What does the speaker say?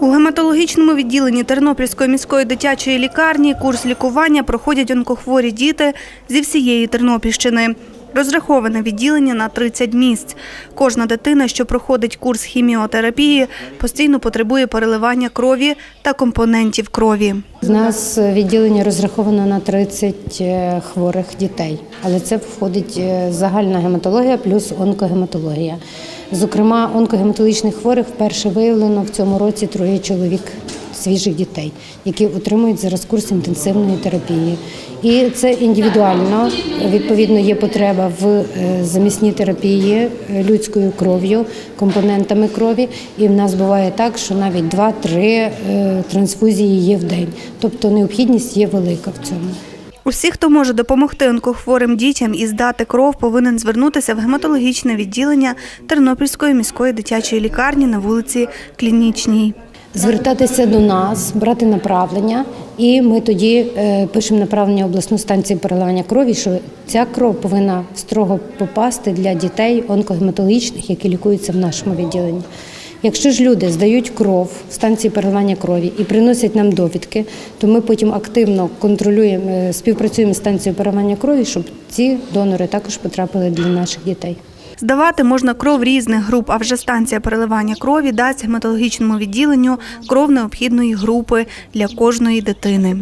У гематологічному відділенні Тернопільської міської дитячої лікарні курс лікування проходять онкохворі діти зі всієї Тернопільщини. Розраховане відділення на 30 місць. Кожна дитина, що проходить курс хіміотерапії, постійно потребує переливання крові та компонентів крові. У нас відділення розраховано на 30 е, хворих дітей, але це входить е, загальна гематологія плюс онкогематологія. Зокрема, онкогематологічних хворих вперше виявлено в цьому році троє чоловік свіжих дітей, які отримують зараз курс інтенсивної терапії. І це індивідуально. Відповідно, є потреба в е, замісній терапії е, людською кров'ю, компонентами крові. І в нас буває так, що навіть 2-3 е, трансфузії є в день. Тобто необхідність є велика в цьому. Усі, хто може допомогти онкохворим дітям і здати кров, повинен звернутися в гематологічне відділення Тернопільської міської дитячої лікарні на вулиці Клінічній. Звертатися до нас, брати направлення, і ми тоді е, пишемо направлення обласну станцію переливання крові, що ця кров повинна строго попасти для дітей онкогематологічних, які лікуються в нашому відділенні. Якщо ж люди здають кров в станції переливання крові і приносять нам довідки, то ми потім активно контролюємо, е, співпрацюємо з станцією переливання крові, щоб ці донори також потрапили для наших дітей. Здавати можна кров різних груп, а вже станція переливання крові дасть гематологічному відділенню кров необхідної групи для кожної дитини.